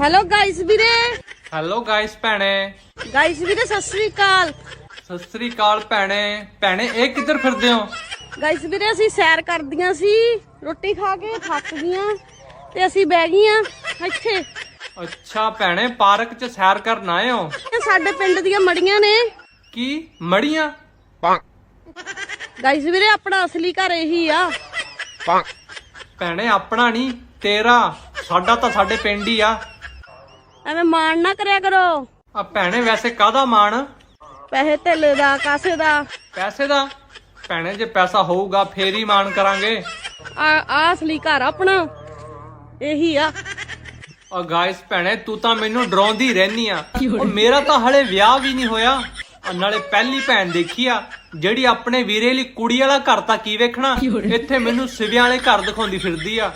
Hello guys ਵੀਰੇ। Hello guys ਭੈਣੇ। Guys ਵੀਰੇ ਸਤਿ ਸ੍ਰੀ ਅਕਾਲ। ਸਤਿ ਸ੍ਰੀ ਅਕਾਲ ਭੈਣੇ। ਭੈਣੇ ਇਹ ਕਿੱਧਰ ਫਿਰਦੇ ਹੋ? ਗਾਇਸ ਵੀਰੇ ਅਸੀਂ ਸੈਰ ਕਰਦੀਆਂ ਸੀ। ਰੋਟੀ ਖਾ ਕੇ ਥੱਕ ਗਈਆਂ ਤੇ ਅਸੀਂ ਬਹਿ ਗਈਆਂ ਇੱਥੇ। ਅੱਛਾ ਭੈਣੇ ਪਾਰਕ 'ਚ ਸੈਰ ਕਰਨ ਆਏ ਹੋ? ਇਹ ਸਾਡੇ ਪਿੰਡ ਦੀਆਂ ਮੜੀਆਂ ਨੇ। ਕੀ? ਮੜੀਆਂ? ਗਾਇਸ ਵੀਰੇ ਆਪਣਾ ਅਸਲੀ ਘਰ ਇਹੀ ਆ। ਭੈਣੇ ਆਪਣਾ ਨਹੀਂ ਤੇਰਾ। ਸਾਡਾ ਤਾਂ ਸਾਡੇ ਪਿੰਡ ਹੀ ਆ। ਐਵੇਂ ਮਾਣ ਨਾ ਕਰਿਆ ਕਰੋ। ਆ ਭੈਣੇ ਵੈਸੇ ਕਾਹਦਾ ਮਾਣ? ਪੈਸੇ ਧੇਲੇ ਦਾ ਕਾਸੇ ਦਾ। ਪੈਸੇ ਦਾ? ਭੈਣੇ ਜੇ ਪੈਸਾ ਹੋਊਗਾ ਫੇਰ ਹੀ ਮਾਣ ਕਰਾਂਗੇ। ਆ ਆ ਅਸਲੀ ਘਰ ਆਪਣਾ। ਇਹੀ ਆ। ਆ ਗਾਇਸ ਭੈਣੇ ਤੂੰ ਤਾਂ ਮੈਨੂੰ ਡਰਾਉਂਦੀ ਰਹਿਨੀ ਆ। ਉਹ ਮੇਰਾ ਤਾਂ ਹਲੇ ਵਿਆਹ ਵੀ ਨਹੀਂ ਹੋਇਆ। ਆ ਨਾਲੇ ਪਹਿਲੀ ਭੈਣ ਦੇਖੀ ਆ ਜਿਹੜੀ ਆਪਣੇ ਵੀਰੇ ਲਈ ਕੁੜੀ ਵਾਲਾ ਘਰ ਤਾਂ ਕੀ ਵੇਖਣਾ? ਇੱਥੇ ਮੈਨੂੰ ਸਿਵਿਆਂ ਵਾਲੇ ਘਰ ਦਿਖਾਉਂਦੀ ਫਿਰਦੀ ਆ।